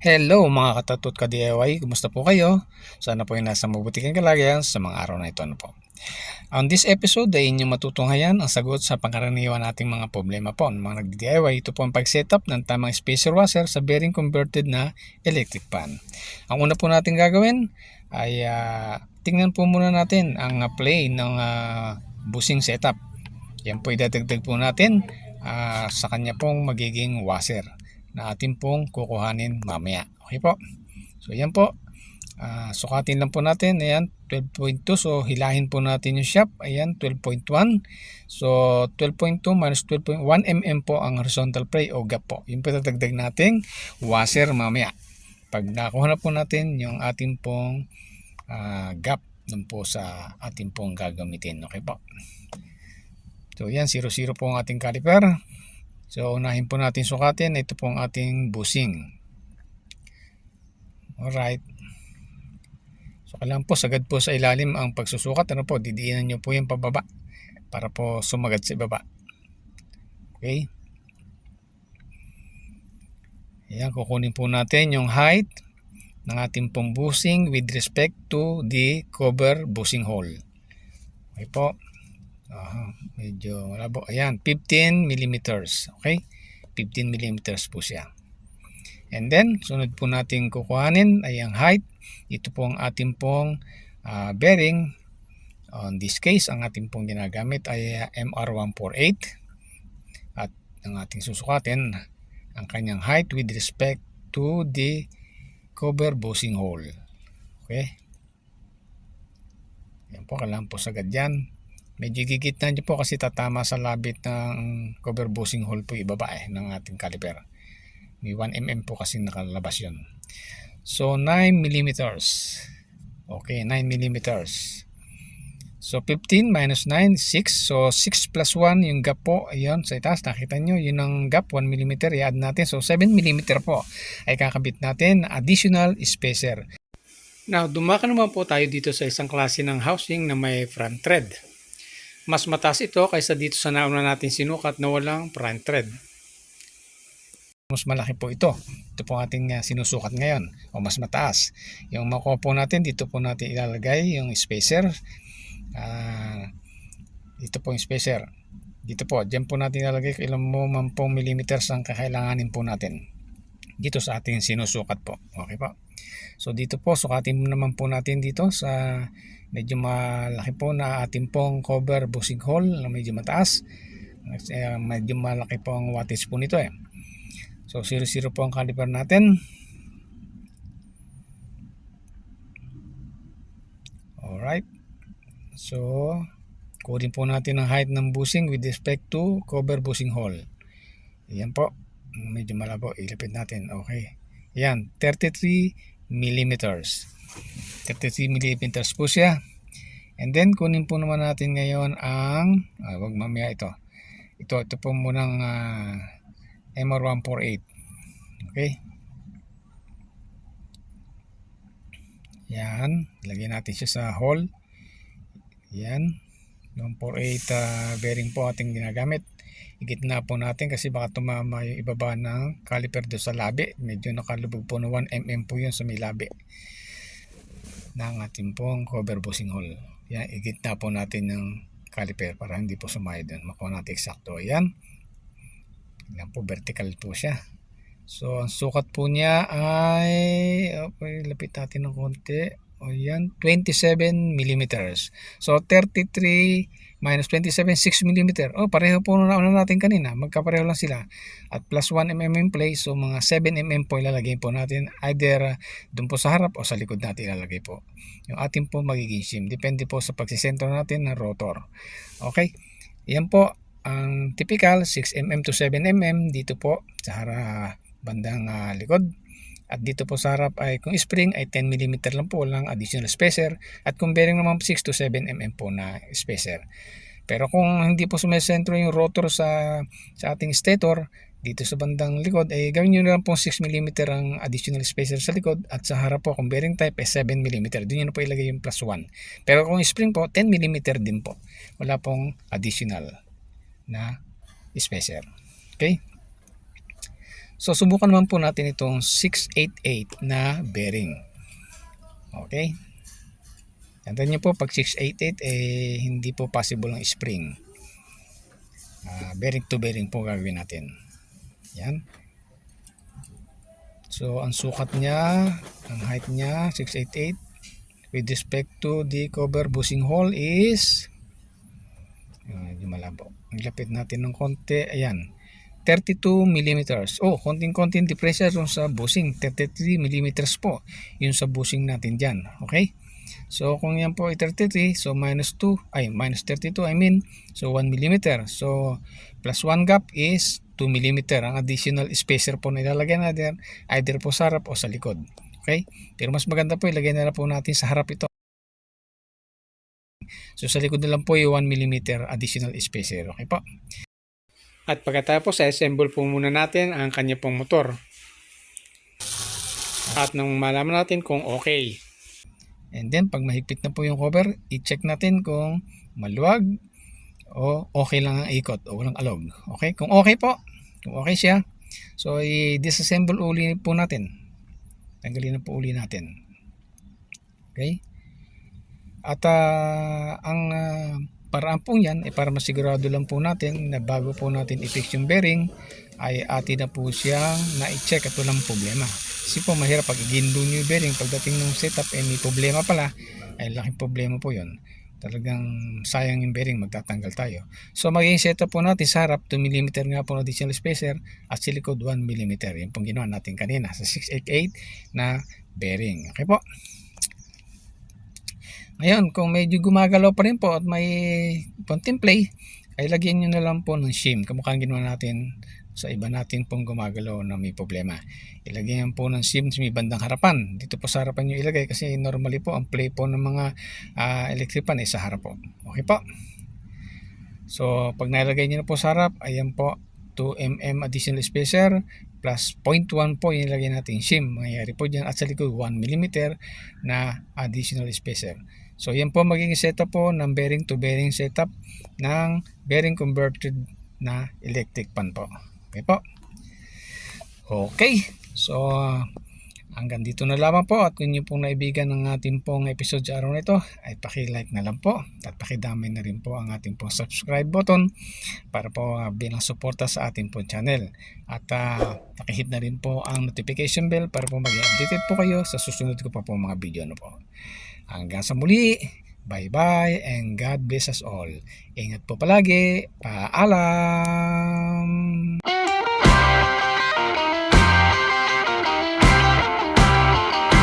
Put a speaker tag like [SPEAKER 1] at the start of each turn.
[SPEAKER 1] Hello mga katatot ka DIY, kumusta po kayo? Sana po ay nasa mabuti kang kalagayan sa mga araw na ito. Ano po? On this episode ay inyong matutunghayan ang sagot sa pangkaraniwan nating mga problema po. Ng mga nag-DIY, ito po ang pag-setup ng tamang spacer washer sa bearing converted na electric pan. Ang una po natin gagawin ay uh, tingnan po muna natin ang uh, play ng uh, busing setup. Yan po idadagdag po natin uh, sa kanya pong magiging washer na atin pong kukuhanin mamaya. Okay po. So yan po. Uh, sukatin lang po natin. Ayan, 12.2. So hilahin po natin yung shop. Ayan, 12.1. So 12.2 minus 12.1 mm po ang horizontal play o gap po. Yung po tatagdag natin washer mamaya. Pag nakuha na po natin yung ating pong uh, gap dun po sa ating pong gagamitin. Okay po. So yan, 0-0 po ang ating caliper. So unahin po natin sukatin. Ito po ang ating busing. Alright. So kailangan po sagad po sa ilalim ang pagsusukat. Ano po, didiinan nyo po yung pababa para po sumagad sa ibaba. Okay. Ayan, kukunin po natin yung height ng ating pong busing with respect to the cover busing hole. Okay po. Aha, medyo malabo. Ayan, 15 millimeters. Okay? 15 millimeters po siya. And then, sunod po natin kukuhanin ay ang height. Ito po ang ating pong uh, bearing. On this case, ang ating pong ginagamit ay uh, MR148. At ang ating susukatin, ang kanyang height with respect to the cover busing hole. Okay? Yan po, kailangan po sagad yan medyo gigitna nyo po kasi tatama sa labit ng cover busing hole po ibaba eh ng ating caliper. May 1mm po kasi nakalabas yun. So 9 millimeters. Okay 9 millimeters. So 15 minus 9 6 so 6 plus 1 yung gap po. Ayun sa itaas nakita nyo yun ang gap. 1 mm i-add natin. So 7 mm po ay kakabit natin. Additional spacer. Now, dumaka naman po tayo dito sa isang klase ng housing na may front thread mas mataas ito kaysa dito sa nauna natin sinukat na walang front thread. Mas malaki po ito. Ito po ating uh, sinusukat ngayon o mas mataas. Yung makuha po natin, dito po natin ilalagay yung spacer. Uh, ito po yung spacer. Dito po, dyan po natin ilalagay ilang mo man pong millimeters ang kakailanganin po natin. Dito sa ating sinusukat po. Okay po. So dito po, sukatin naman po natin dito sa medyo malaki po na ating pong cover busing hole na medyo mataas. Uh, medyo malaki po ang wattage po nito eh. So 0 0 po ang caliper natin. Alright. So kunin po natin ang height ng busing with respect to cover busing hole. Yan po medyo malabo ilapit natin okay yan 33 millimeters 33 millimeters po siya. And then kunin po naman natin ngayon ang ah, wag mamaya ito. Ito ito po munang uh, MR148. Okay? Yan, lagyan natin siya sa hole. Yan. 148 uh, bearing po ating ginagamit. Igitna po natin kasi baka tumama yung ibaba ng caliper do sa labi. Medyo nakalubog po na 1mm po yun sa may labi ng ating pong cover busing hole. Yan, igitna po natin ng caliper para hindi po sumayo doon. Makuha natin eksakto. Yan. Yan po, vertical po siya. So, ang sukat po niya ay, okay, lapit natin ng konti. O yan, 27 millimeters. So, 33 minus 27, 6 mm. Oh, pareho po na nauna natin kanina. Magkapareho lang sila. At plus 1 mm in place. So, mga 7 mm po ilalagay po natin. Either uh, dun po sa harap o sa likod natin ilalagay po. Yung ating po magiging shim. Depende po sa pagsisentro natin ng rotor. Okay? Yan po ang typical 6 mm to 7 mm dito po sa harap bandang uh, likod at dito po sa harap ay kung spring ay 10 mm lang po lang additional spacer. At kung bearing naman 6 to 7 mm po na spacer. Pero kung hindi po sumesentro yung rotor sa, sa ating stator, dito sa bandang likod, ay gawin nyo lang po 6 mm ang additional spacer sa likod at sa harap po kung bearing type ay 7 mm. Doon nyo na po ilagay yung plus 1. Pero kung spring po, 10 mm din po. Wala pong additional na spacer. Okay? So subukan naman po natin itong 688 na bearing. Okay? Tandaan niyo po pag 688 eh hindi po possible ang spring. Ah, bearing to bearing po gagawin natin. Yan. So ang sukat niya, ang height niya 688 with respect to the cover bushing hole is uh, malabo. Ang lapit natin ng konti, ayan. 32 millimeters. Oh, konting-konting depressure yung sa bushing. 33 millimeters po yung sa bushing natin dyan. Okay? So, kung yan po ay 33, so minus 2, ay minus 32, I mean, so 1 millimeter. So, plus 1 gap is 2 millimeter. Ang additional spacer po na ilalagay natin, either po sa harap o sa likod. Okay? Pero mas maganda po, ilagay na lang po natin sa harap ito. So, sa likod na lang po yung 1 millimeter additional spacer. Okay po? At pagkatapos, assemble po muna natin ang kanya pong motor. At nung malaman natin kung okay. And then, pag mahigpit na po yung cover, i-check natin kung maluwag o okay lang ang ikot o walang alog. Okay? Kung okay po, kung okay siya, so i-disassemble uli po natin. Tanggalin na po uli natin. Okay? At ah, ang ah, paraan po yan, eh, para masigurado lang po natin na bago po natin i-fix yung bearing, ay atin na po siyang na-check at walang problema. Kasi po mahirap pag igindo nyo yung bearing, pagdating ng setup, eh may problema pala, ay laking problema po yon talagang sayang yung bearing magtatanggal tayo. So magiging setup po natin sa harap 2 mm nga po na additional spacer at sa likod 1 mm yun pong ginawa natin kanina sa 688 na bearing. Okay po ngayon, kung medyo gumagalaw pa rin po at may konting play, ay lagyan nyo na lang po ng shim. Kamukha ang ginawa natin sa iba natin pong gumagalaw na may problema. Ilagyan po ng shim sa may bandang harapan. Dito po sa harapan nyo ilagay kasi normally po ang play po ng mga uh, electric pan ay sa harap po. Okay po. So, pag nalagay nyo na po sa harap, ayan po, 2 mm additional spacer plus 0.1 po yung ilagay natin shim. Mangyayari po dyan at sa likod 1 mm na additional spacer. So yan po magiging setup po ng bearing to bearing setup ng bearing converted na electric pan po. Okay po. Okay. So hanggang dito na lamang po at kung nyo pong naibigan ng ating pong episode sa araw na ito ay paki-like na lang po at pakidamay na rin po ang ating pong subscribe button para po uh, bilang suporta sa ating pong channel at uh, pakihit na rin po ang notification bell para po mag-updated po kayo sa susunod ko pa po mga video na po. Hanggang sa muli, bye-bye and God bless us all. Ingat po palagi. Paalam!